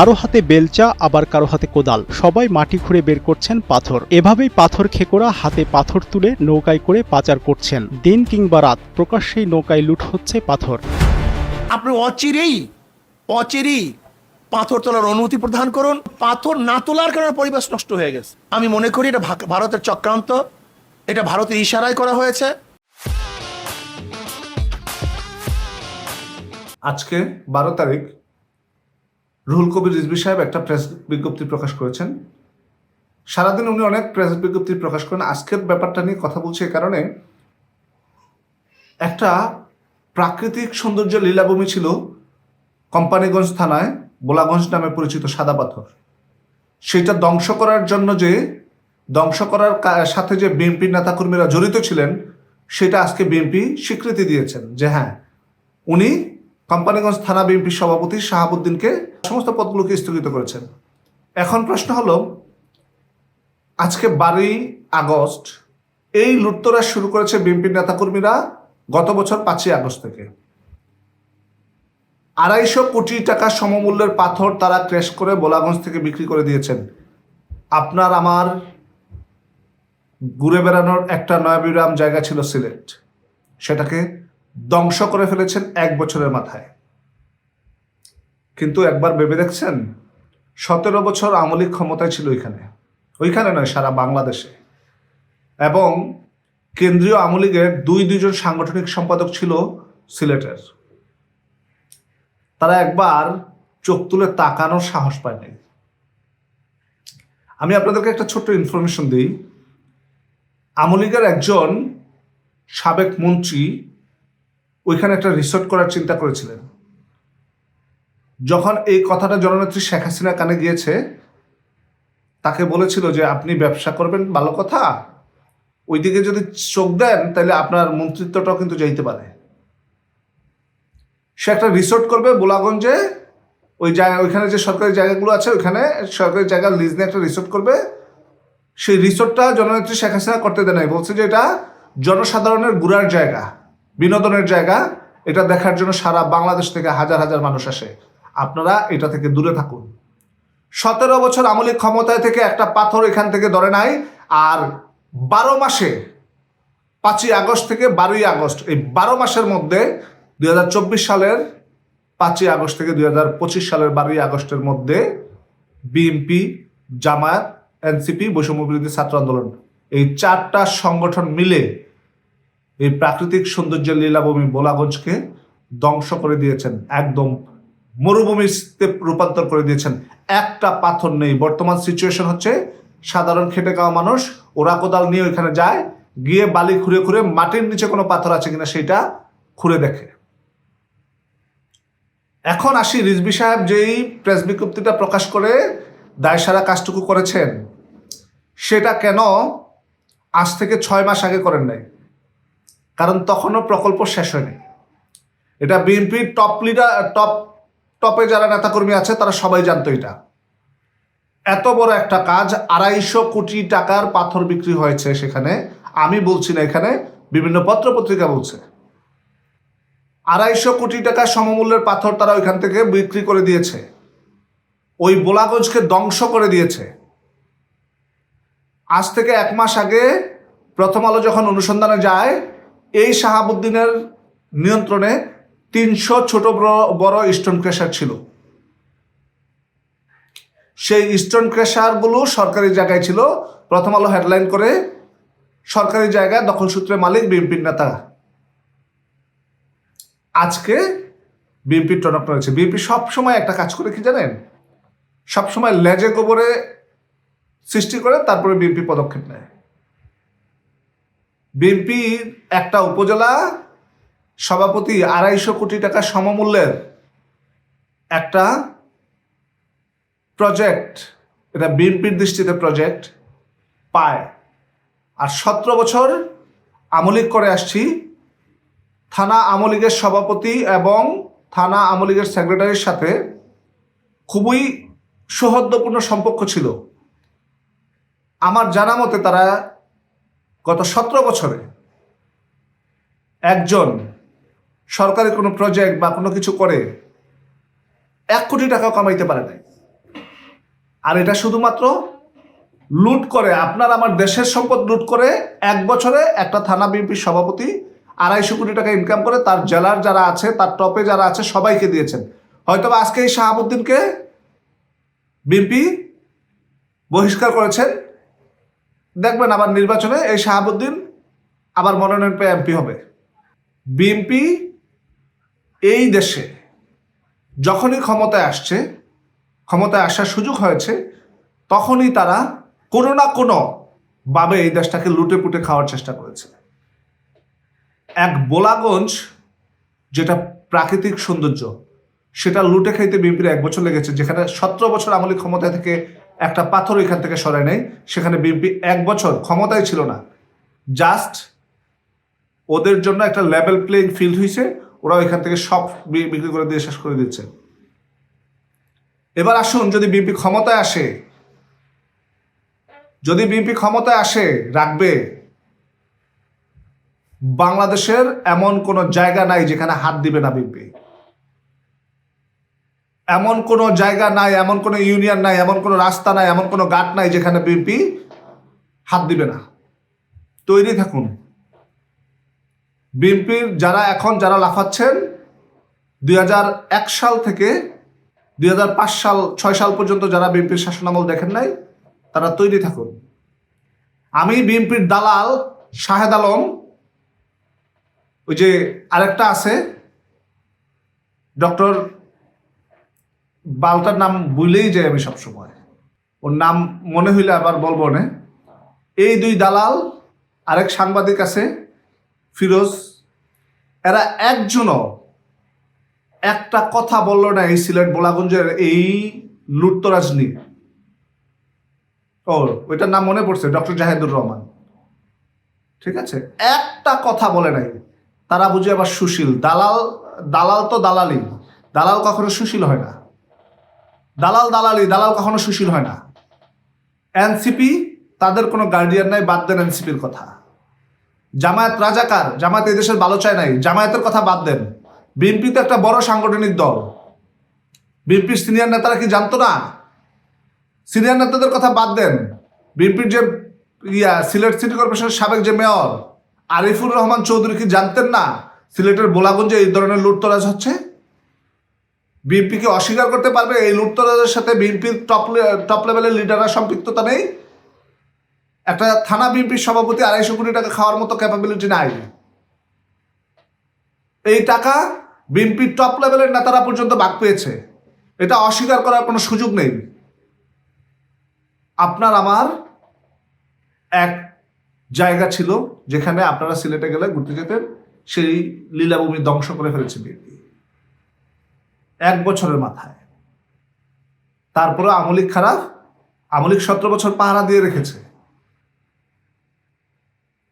কারও হাতে বেলচা আবার কারও হাতে কোদাল। সবাই মাটি খুঁড়ে বের করছেন পাথর। এভাবেই পাথর খেকোরা হাতে পাথর তুলে নৌকায় করে পাচার করছেন। দিন কিংবা রাত প্রকাশ্যেই নৌকায় লুট হচ্ছে পাথর। আপনি অচিরেই অচিরেই পাথর তোলার অনুমতি প্রদান করুন। পাথর না তোলার কারণে পরিবেশ নষ্ট হয়ে গেছে। আমি মনে করি এটা ভারতের চক্রান্ত। এটা ভারতের ইশারায় করা হয়েছে। আজকে বারো তারিখ রুহুল কবির রিজভি সাহেব একটা প্রেস বিজ্ঞপ্তি প্রকাশ করেছেন। সারাদিন উনি অনেক প্রেস বিজ্ঞপ্তি প্রকাশ করেন। আজকের ব্যাপারটা নিয়ে কথা বলছি এ কারণে, একটা প্রাকৃতিক সৌন্দর্য লীলাভূমি ছিল কোম্পানিগঞ্জ থানায়, বোলাগঞ্জ নামে পরিচিত সাদা পাথর। সেটা ধ্বংস করার জন্য যে, ধ্বংস করার সাথে যে বিএনপি নেতাকর্মীরা জড়িত ছিলেন, সেটা আজকে বিএনপি স্বীকৃতি দিয়েছেন যে হ্যাঁ উনি কোম্পানিগঞ্জ থানা বিএনপির সভাপতি শাহাবুদ্দিনকে সমস্ত পদগুলোকে স্থগিত করেছেন। এখন প্রশ্ন হলো, আজকে বারোই আগস্ট এই লুটতরা শুরু করেছে বিএনপির নেতাকর্মীরা গত বছর পাঁচই আগস্ট থেকে। আড়াইশো কোটি টাকা সমমূল্যের পাথর তারা ক্র্যাশ করে বোলাগঞ্জ থেকে বিক্রি করে দিয়েছেন। আপনার আমার ঘুরে বেড়ানোর একটা নয়াবিরাম জায়গা ছিল সিলেট। সেটাকে ধ্বংস করে ফেলেছেন এক বছরের মাথায়। কিন্তু একবার ভেবে দেখছেন? সতেরো বছর আমলিক ক্ষমতায় ছিল ওইখানে। ওইখানে নয়, সারা বাংলাদেশে। এবং কেন্দ্রীয় আমলিগের দুই, দুইজন সাংগঠনিক সম্পাদক ছিল সিলেটের। তারা একবার চোখ তুলে তাকানোর সাহস পায়নি। আমি আপনাদেরকে একটা ছোট্ট ইনফরমেশন দিই। আমলিগের একজন সাবেক মন্ত্রী ওইখানে একটা রিসোর্ট করার চিন্তা করেছিলেন। যখন এই কথাটা জননেত্রী শেখ হাসিনা কানে গিয়েছে, তাকে বলেছিল যে আপনি ব্যবসা করবেন, ভালো কথা। ওইদিকে যদি চোখ দেন, তাহলে আপনার মন্ত্রিত্বটাও কিন্তু যাইতে পারে। সে একটা রিসোর্ট করবে বোলাগঞ্জে, ওই জায়গা ওইখানে যে সরকারি জায়গাগুলো আছে, ওইখানে সরকারি জায়গার লিজ নিয়ে একটা রিসোর্ট করবে। সেই রিসোর্টটা জননেত্রী শেখ হাসিনা করতে দেয় নাই, বলছে যে এটা জনসাধারণের ঘুরার জায়গা, বিনোদনের জায়গা। এটা দেখার জন্য সারা বাংলাদেশ থেকে হাজার হাজার মানুষ আসে। আপনারা এটা থেকে দূরে থাকুন। সতেরো বছর আমলি ক্ষমতায় থেকে একটা পাথর এখান থেকে ধরে নাই, আর বারো মাসে, পাঁচই আগস্ট থেকে বারোই আগস্ট, এই বারো মাসের মধ্যে দু হাজার চব্বিশ সালের পাঁচই আগস্ট থেকে দু হাজার পঁচিশ সালের বারোই আগস্টের মধ্যে বিএনপি জামায়াত এনসিপি বৈষম্য বিরোধী ছাত্র আন্দোলন, এই চারটা সংগঠন মিলে এই প্রাকৃতিক সৌন্দর্যের লীলাভূমি বোলাগঞ্জকে ধ্বংস করে দিয়েছেন, একদম মরুভূমিতে রূপান্তর করে দিয়েছেন। একটা পাথর নেই। বর্তমান সিচুয়েশন হচ্ছে, সাধারণ খেটে খাওয়া মানুষ ওরা কোদাল নিয়ে ওইখানে যায়, গিয়ে বালি খুঁড়ে খুঁড়ে মাটির নিচে কোনো পাথর আছে কিনা সেটা খুঁড়ে দেখে। এখন আসি রিজবি সাহেব যেই প্রেস বিজ্ঞপ্তিটা প্রকাশ করে, দায়সারা কাজটুকু করেছেন, সেটা কেন আজ থেকে ছয় মাস আগে করেন নাই? কারণ তখনও প্রকল্প শেষ হয়নি। এটা বিএনপির টপ লিডার টপ টপে যারা নেতাকর্মী আছে, তারা সবাই জানতো এটা। এত বড় একটা কাজ, আড়াইশো কোটি টাকার পাথর বিক্রি হয়েছে সেখানে। আমি বলছি না এখানে, বিভিন্ন পত্র পত্রিকা বলছে। আড়াইশো কোটি টাকা সমমূল্যের পাথর তারা ওইখান থেকে বিক্রি করে দিয়েছে। ওই বোলাগঞ্জকে ধ্বংস করে দিয়েছে। আজ থেকে এক মাস আগে প্রথম আলো যখন অনুসন্ধানে যায়, এই শাহাবুদ্দিনের নিয়ন্ত্রণে তিনশো ছোট বড় স্টোন ক্রেশার ছিল। সেই স্টোন ক্রেশারগুলো সরকারি জায়গায় ছিল। প্রথম আলো হেডলাইন করে, সরকারি জায়গায় দখল সূত্রে মালিক বিএনপির নেতা। আজকে বিএনপি টনক রয়েছে। বিএনপি সবসময় একটা কাজ করে কি জানেন? সবসময় লেজে গোবরে সৃষ্টি করে, তারপরে বিএনপি পদক্ষেপ নেয়। বিএনপির একটা উপজেলা সভাপতি আড়াইশো কোটি টাকা সমমূল্যের একটা প্রজেক্ট এটা বিএনপির দৃষ্টিতে প্রজেক্ট পায়। আর সতেরো বছর আমলিক করে আসছি। থানা আমলিগের সভাপতি এবং থানা আমলিগের সেক্রেটারির সাথে খুবই সৌহার্দ্যপূর্ণ সম্পর্ক ছিল। আমার জানা মতে তারা গত সতেরো বছরে একজন সরকারি কোনো প্রজেক্ট বা কোনো কিছু করে, এক কোটি টাকা কামাইতে পারে নাই। আর এটা শুধুমাত্র লুট করে, আপনার আমার দেশের সম্পদ লুট করে এক বছরে একটা থানা বিএনপির সভাপতি আড়াইশো কোটি টাকা ইনকাম করে, তার জেলার যারা আছে, তার টপে যারা আছে, সবাইকে দিয়েছেন। হয়তো আজকে এই শাহাবুদ্দিনকে বিএনপি বহিষ্কার করেছেন। দেখবেন আবার নির্বাচনে এই শাহাবুদ্দিন আবার মনোনয়ন পেয়ে এমপি হবে। বিএনপি এই দেশে যখনই ক্ষমতায় আসছে, ক্ষমতায় আসার সুযোগ হয়েছে, তখনই তারা কোনো না কোনো ভাবে এই দেশটাকে লুটে পুটে খাওয়ার চেষ্টা করেছে। এক বোলাগঞ্জ যেটা প্রাকৃতিক সৌন্দর্য, সেটা লুটে খাইতে বিএনপির এক বছর লেগেছে, যেখানে সতেরো বছর আমলি ক্ষমতা থেকে একটা পাথর এখান থেকে সরায় নেই, সেখানে বিএনপি এক বছর ক্ষমতায় ছিল না। জাস্ট ওদের জন্য একটা লেভেল প্লেইং ফিল্ড হয়েছে ওরা এখান থেকে সব বিক্রি করে দিয়ে শেষ করে দিচ্ছে। এবার আসুন, যদি বিএনপি ক্ষমতায় আসে, যদি বিএনপি ক্ষমতায় আসে, রাখবে, বাংলাদেশের এমন কোনো জায়গা নাই যেখানে হাত দিবে না বিএনপি। এমন কোনো জায়গা নাই, এমন কোনো ইউনিয়ন নাই, এমন কোনো রাস্তা নাই, এমন কোনো গাট নাই যেখানে বিএনপি হাত দিবে না। তৈরি থাকুন। বিএনপির যারা এখন যারা লাফাচ্ছেন, দুই হাজার এক সাল থেকে দুই হাজার পাঁচ সাল, ছয় সাল পর্যন্ত যারা বিএনপির শাসনামল দেখেন নাই, তারা তৈরি থাকুন। আমি বিএনপির দালাল শাহেদ আলম, ওই যে আরেকটা আছে, ডক্টর বালটার নাম ভুলেই যাই আমি সবসময়। ওর নাম মনে হইলে আবার বলব না এই দুই দালাল আরেক সাংবাদিক আছে ফিরোজ, এরা একজনও একটা কথা বলল না এই সিলেট বোলাগঞ্জের এই লুটতরাজ নিয়ে। ও ওইটার নাম মনে পড়ছে, ডক্টর জাহেদুর রহমান। ঠিক আছে? একটা কথা বলে নাই। তারা বুঝে আবার সুশীল। দালাল দালাল তো দালালি। দালাল কখনো সুশীল হয় না। দালাল দালালি, দালাল কখনো সুশীল হয় না। এনসিপি, তাদের কোনো গার্ডিয়ান নাই, বাদ দেন এনসিপির কথা। জামায়াত রাজাকার জামায়াত এই দেশের ভালো চায় নাই। জামায়াতের কথা বাদ দেন। বিএনপি তো একটা বড় সাংগঠনিক দল। বিএনপির সিনিয়র নেতারা কি জানতো না? সিনিয়র নেতাদের কথা বাদ দেন। বিএনপির যে ইয়া, সিলেট সিটি কর্পোরেশনের সাবেক যে মেয়র, আরিফুর রহমান চৌধুরী কি জানতেন না? সিলেটের বোলাগঞ্জে এই ধরনের লুটতরাজ হচ্ছে? বিএনপি কি অস্বীকার করতে পারবে? এই লুটতরাজের সাথে বিএনপির টপ টপ লেভেলের লিডাররা সম্পৃক্ততা নেই? একটা থানা বিএনপির সভাপতি আড়াইশো কোটি টাকা খাওয়ার মতো ক্যাপাবিলিটি নাই। এই টাকা বিএনপির টপ লেভেলের নেতারা পর্যন্ত বাক পেয়েছে। এটা অস্বীকার করার কোনো সুযোগ নেই। আপনার আমার এক জায়গা ছিল যেখানে আপনারা সিলেটে গেলে ঘুরতে যেতেন, সেই লীলাভূমি ধ্বংস করে ফেলেছে বিএনপি। এক বছরের মাথায়। তারপরে আমলিক খারাপ আমলিক সতেরো বছর পাহারা দিয়ে রেখেছে।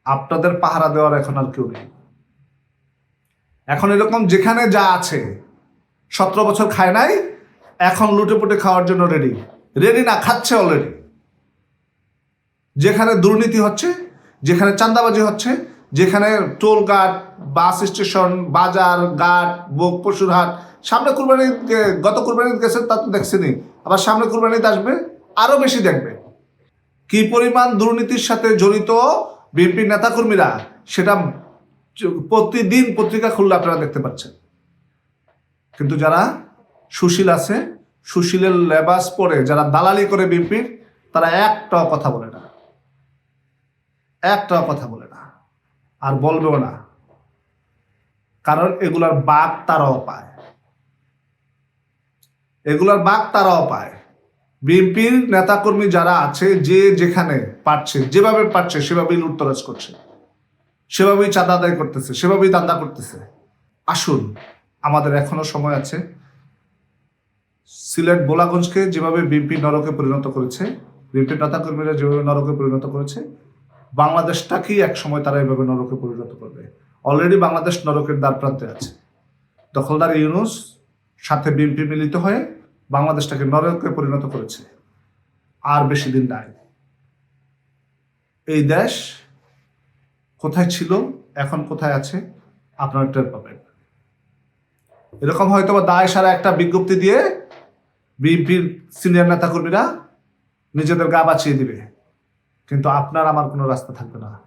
আপনাদের পাহারা দেওয়ার এখন আর কেউ নেই। এখন এরকম যেখানে যা আছে, সতেরো বছর খায় নাই, এখন লুটে পুটে খাওয়ার জন্য রেডি রেডি না, খাচ্ছে অলরেডি যেখানে দুর্নীতি হচ্ছে, যেখানে চান্দাবাজি হচ্ছে, যেখানে টোল গার্ড বাস স্টেশন বাজার গার্ড বোক পশুর হাট, সামনে কুরবানি গত কুরবানি গেছে, তা তো দেখছেনি আবার সামনে কুরবানিতে আসবে, আরও বেশি দেখবে। কি পরিমাণ দুর্নীতির সাথে জড়িত বিএনপির নেতাকর্মীরা সেটা প্রতিদিন পত্রিকা খুললে আপনারা দেখতে পাচ্ছেন। কিন্তু যারা সুশীল আছে, সুশীলের লেবাস পরে যারা দালালি করে বিএনপির, তারা একটাও কথা বলে না। একটাও কথা বলে না। আর বলবেও না। কারণ এগুলার বাঘ তারাও পায়। এগুলার বাঘ তারাও পায়। বিএনপির নেতাকর্মী যারা আছে, যে যেখানে পারছে, যেভাবে পারছে, সেভাবেই লুটতরাজ করছে। সেভাবেই চাঁদা আদায় করতেছে, সেভাবেই দান্দা করতেছে। আসুন, আমাদের এখনও সময় আছে। সিলেট বোলাগঞ্জকে যেভাবে বিএনপি নরকে পরিণত করেছে বিএনপির নেতাকর্মীরা যেভাবে নরকে পরিণত করেছে, বাংলাদেশটাকেই এক সময় তারা এভাবে নরকে পরিণত করবে। অলরেডি বাংলাদেশ নরকের দ্বার প্রান্তে আছে। দখলদার ইউনুস সাথে বিএনপি মিলিত হয়ে বাংলাদেশটাকে নরকে পরিণত করেছে। আর বেশি দিন নাই। এই দেশ কোথায় ছিল, এখন কোথায় আছে, আপনারা টের পাবেন। এরকম হয়তো বা দায় সারা একটা বিজ্ঞপ্তি দিয়ে বিএনপির সিনিয়র নেতাকর্মীরা নিজেদের গা বাঁচিয়ে দিবে। কিন্তু আপনার আমার কোনো রাস্তা থাকবে না।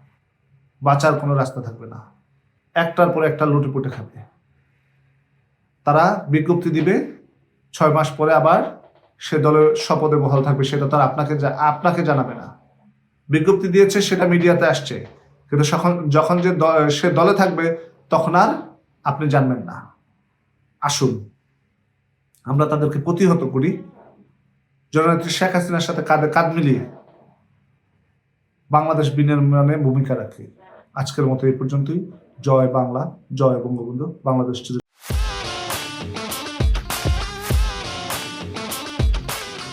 বাঁচার কোনো রাস্তা থাকবে না। একটার পর একটা লুটে পুটে খাবে। তারা বিজ্ঞপ্তি দিবে, ছয় মাস পরে আবার সে দলের শপথে বহাল থাকবে, সেটা তো আর আপনাকে আপনাকে জানাবে না। বিজ্ঞপ্তি দিয়েছে, সেটা মিডিয়াতে আসছে। কিন্তু যখন যখন যে সে দলে থাকবে, তখন আর আপনি জানবেন না। আসুন। আমরা তাদেরকে প্রতিহত করি। জননেত্রী শেখ হাসিনার সাথে কাঁধে কাঁধ মিলিয়ে বাংলাদেশ বিনির্মাণে ভূমিকা রাখি। আজকের মতো এই পর্যন্তই। জয় বাংলা, জয় বঙ্গবন্ধু, বাংলাদেশ